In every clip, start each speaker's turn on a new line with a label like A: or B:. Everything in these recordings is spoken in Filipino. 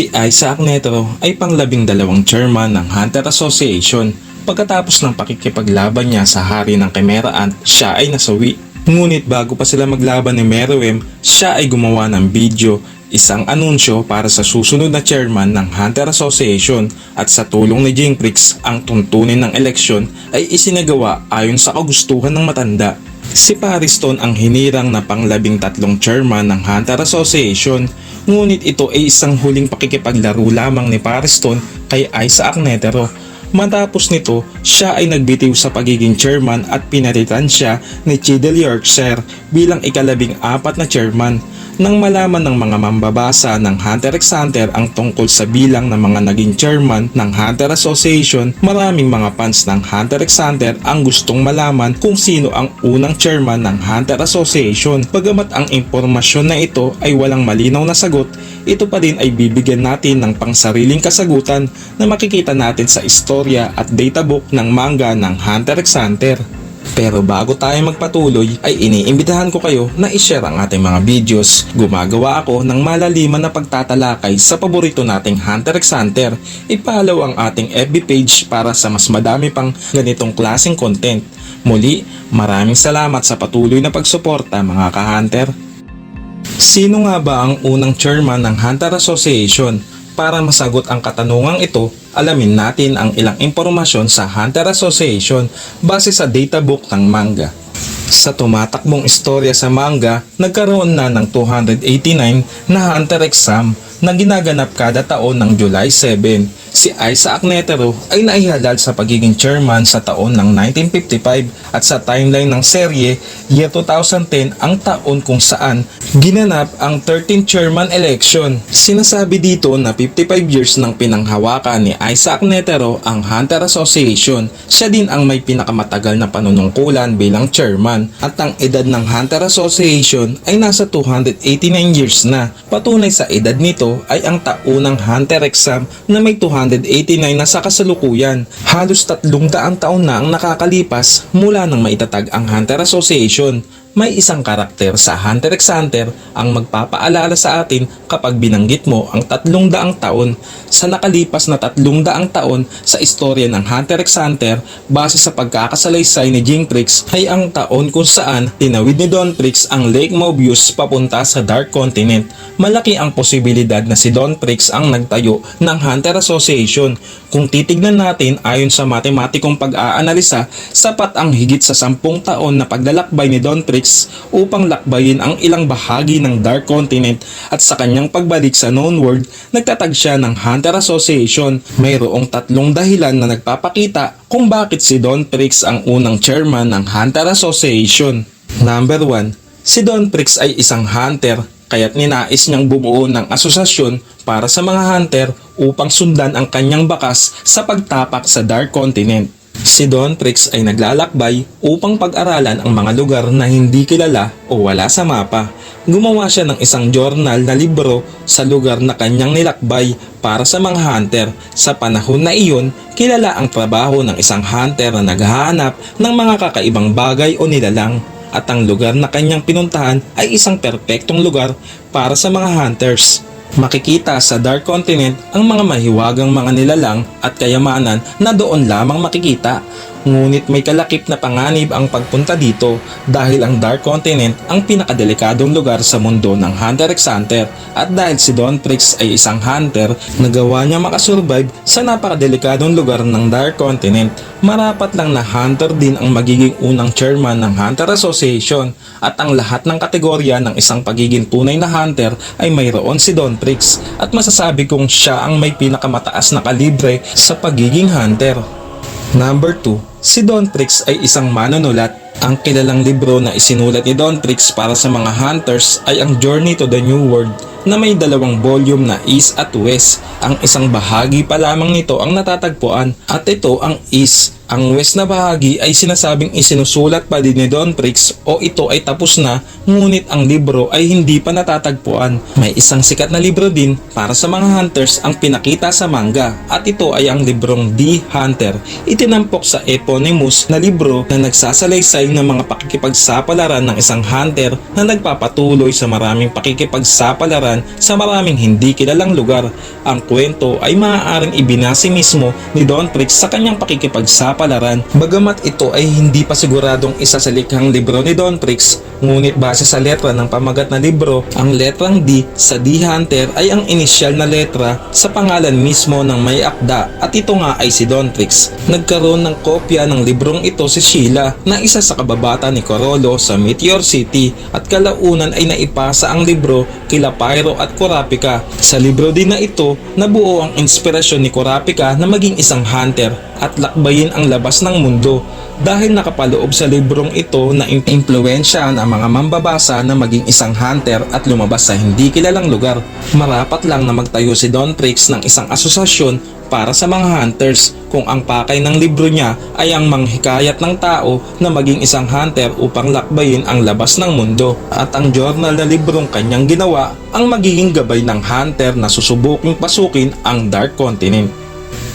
A: Si Isaac Neto ay panglabing dalawang chairman ng Hunter Association. Pagkatapos ng pakikipaglaban niya sa hari ng Kemeraan, siya ay nasawi. Ngunit bago pa sila maglaban ni Meruem, siya ay gumawa ng video, isang anunsyo para sa susunod na chairman ng Hunter Association at sa tulong ni Jinprix, ang tuntunin ng eleksyon ay isinagawa ayon sa kagustuhan ng matanda. Si Pariston ang hinirang na panglabing tatlong chairman ng Hunter Association, ngunit ito ay isang huling pakikipaglaro lamang ni Pariston kay Isaac Netero. Matapos nito, siya ay nagbitiw sa pagiging chairman at pinalitan siya ni Chidel Yorkshire bilang ikalabing apat na chairman. Nang malaman ng mga mambabasa ng Hunter x Hunter ang tungkol sa bilang ng mga naging chairman ng Hunter Association, maraming mga fans ng Hunter x Hunter ang gustong malaman kung sino ang unang chairman ng Hunter Association. Bagamat ang impormasyon na ito ay walang malinaw na sagot, ito pa din ay bibigyan natin ng pangsariling kasagutan na makikita natin sa istorya at databook ng manga ng Hunter x Hunter. Pero bago tayo magpatuloy ay iniimbitahan ko kayo na i-share ang ating mga videos. Gumagawa ako ng malaliman na pagtatalakay sa paborito nating Hunter x Hunter. I-follow ang ating FB page para sa mas madami pang ganitong klaseng content. Muli, maraming salamat sa patuloy na pagsuporta mga ka-Hunter. Sino nga ba ang unang chairman ng Hunter Association? Para masagot ang katanungang ito, alamin natin ang ilang impormasyon sa Hunter Association base sa databook ng manga. Sa tumatakbong istorya sa manga, nagkaroon na ng 289 na Hunter exam na ginaganap kada taon ng July 7. Si Isaac Netero ay naihalal sa pagiging chairman sa taon ng 1955 at sa timeline ng serye, year 2010 ang taon kung saan ginanap ang 13th chairman election. Sinasabi dito na 55 years ng pinanghawakan ni Isaac Netero ang Hunter Association. Siya din ang may pinakamatagal na panunungkulan bilang chairman at ang edad ng Hunter Association ay nasa 289 years na. Patunay sa edad nito ay ang taunang Hunter exam na may 289 na sa kasalukuyan. Halos 300 taon na ang nakakalipas mula nang maitatag ang Hunter Association. May isang karakter sa Hunter x Hunter ang magpapaalala sa atin kapag binanggit mo ang 300 taon. Sa nakalipas na 300 taon sa istorya ng Hunter x Hunter base sa pagkakasalaysay ni Jintrix ay ang taon kung saan tinawid ni Dontrix ang Lake Mobius papunta sa Dark Continent. Malaki ang posibilidad na si Dontrix ang nagtayo ng Hunter Association. Kung titignan natin ayon sa matematikong pag-aanalisa, sapat ang higit sa 10 taon na paglalakbay ni Dontrix upang lakbayin ang ilang bahagi ng Dark Continent at sa kanyang pagbalik sa known world, nagtatag siya ng Hunter Association. Mayroong tatlong dahilan na nagpapakita kung bakit si Don Prix ang unang chairman ng Hunter Association. Number 1. Si Don Prix ay isang hunter kaya't ninais niyang bumuo ng asosasyon para sa mga hunter upang sundan ang kanyang bakas sa pagtapak sa Dark Continent. Si Don Prix ay naglalakbay upang pag-aralan ang mga lugar na hindi kilala o wala sa mapa. Gumawa siya ng isang journal na libro sa lugar na kanyang nilakbay para sa mga hunter. Sa panahon na iyon, kilala ang trabaho ng isang hunter na naghahanap ng mga kakaibang bagay o nilalang at ang lugar na kanyang pinuntahan ay isang perpektong lugar para sa mga hunters. Makikita sa Dark Continent ang mga mahiwagang mga nilalang at kayamanan na doon lamang makikita. Ngunit may kalakip na panganib ang pagpunta dito dahil ang Dark Continent ang pinakadelikadong lugar sa mundo ng Hunter x Hunter at dahil si Don Prix ay isang hunter, nagawa niya makasurvive sa napakadelikadong lugar ng Dark Continent. Marapat lang na hunter din ang magiging unang chairman ng Hunter Association at ang lahat ng kategorya ng isang pagiging tunay na hunter ay mayroon si Don Prix at masasabi kong siya ang may pinakamataas na kalibre sa pagiging hunter. Number 2, si Don Prix ay isang manunulat. Ang kilalang libro na isinulat ni Don Prix para sa mga hunters ay ang Journey to the New World na may dalawang volume na East at West. Ang isang bahagi pa lamang nito ang natatagpuan at ito ang East Ang west na bahagi ay sinasabing isinusulat pa din ni Don Prix o ito ay tapos na ngunit ang libro ay hindi pa natatagpuan. May isang sikat na libro din para sa mga hunters ang pinakita sa manga at ito ay ang librong The Hunter. Itinampok sa eponymous na libro na nagsasalaysay ng mga pakikipagsapalaran ng isang hunter na nagpapatuloy sa maraming pakikipagsapalaran sa maraming hindi kilalang lugar. Ang kwento ay maaaring ibinase mismo ni Don Prix sa kanyang pakikipagsapalaran. Bagamat ito ay hindi pa siguradong isa sa likhang libro ni Don Prix, ngunit base sa letra ng pamagat na libro, ang letrang D sa D Hunter ay ang inisyal na letra sa pangalan mismo ng may akda at ito nga ay si Don Prix. Nagkaroon ng kopya ng librong ito si Sheila na isa sa kababata ni Corolo sa Meteor City at kalaunan ay naipasa ang libro kila Pyro at Kurapika. Sa libro din na ito, nabuo ang inspirasyon ni Kurapika na maging isang hunter at lakbayin ang labas ng mundo dahil nakapaloob sa librong ito na impluensyahan ang mga mambabasa na maging isang hunter at lumabas sa hindi kilalang lugar. Marapat lang na magtayo si Don Prix ng isang asosasyon para sa mga hunters kung ang pakay ng libro niya ay ang manghikayat ng tao na maging isang hunter upang lakbayin ang labas ng mundo at ang journal na librong kanyang ginawa ang magiging gabay ng hunter na susubuking pasukin ang Dark Continent.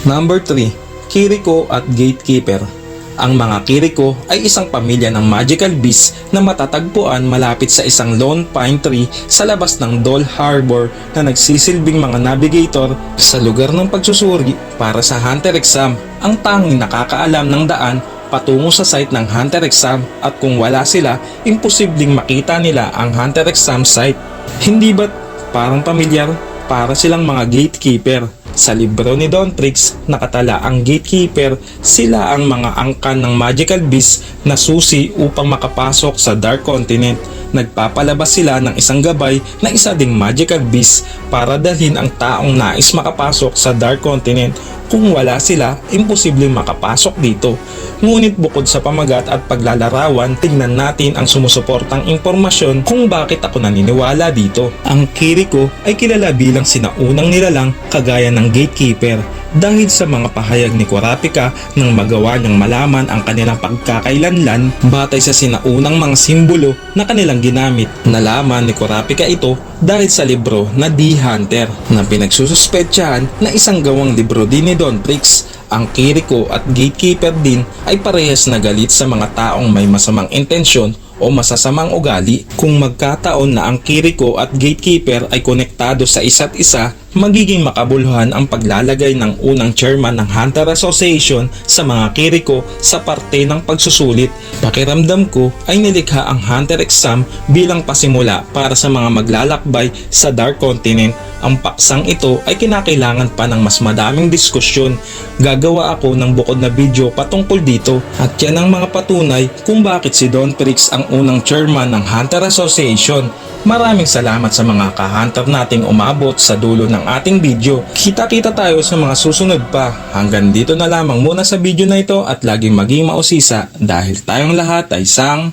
A: Number 3. Kiriko at Gatekeeper ang mga Kiriko ay isang pamilya ng magical beast na matatagpuan malapit sa isang lone pine tree sa labas ng Doll Harbor na nagsisilbing mga navigator sa lugar ng pagsusuri para sa Hunter exam. Ang tanging nakakaalam ng daan patungo sa site ng Hunter exam at kung wala sila, imposibleng makita nila ang Hunter exam site. Hindi ba't parang pamilyar? Para silang mga gatekeeper. Sa libro ni Don Prix, nakatala ang gatekeeper, sila ang mga angkan ng magical beast na susi upang makapasok sa Dark Continent. Nagpapalabas sila ng isang gabay na isa ding magical beast para dalhin ang taong nais makapasok sa Dark Continent. Kung wala sila, imposibleng makapasok dito. Ngunit bukod sa pamagat at paglalarawan, tingnan natin ang sumusuportang impormasyon kung bakit ako naniniwala dito. Ang Kiriko ay kilala bilang sinaunang nilalang kagaya ng gatekeeper dahil sa mga pahayag ni Kurapika nang magawa niyang malaman ang kanilang pagkakailanlan batay sa sinaunang mga simbolo na kanilang ginamit. Nalaman ni Kurapika ito dahil sa libro na The Hunter na pinagsususpetsahan na isang gawang libro din ni Don Prix. Ang Kiriko at Gatekeeper din ay parehas na galit sa mga taong may masamang intensyon o masasamang ugali kung magkataon na ang Kiriko at Gatekeeper ay konektado sa isa't isa magiging makabuluhan ang paglalagay ng unang chairman ng Hunter Association sa mga Kiriko sa parte ng pagsusulit. Pakiramdam ko ay nilikha ang Hunter exam bilang pasimula para sa mga maglalakbay sa Dark Continent. Ang paksang ito ay kinakailangan pa ng mas madaming diskusyon. Gagawa ako ng bukod na video patungkol dito at yan ang mga patunay kung bakit si Don Prix ang unang chairman ng Hunter Association. Maraming salamat sa mga ka-hunter nating umabot sa dulo ng ating video. Kita-kita tayo sa mga susunod pa. Hanggang dito na lamang muna sa video na ito at laging maging mausisa dahil tayong lahat ay isang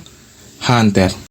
A: hunter.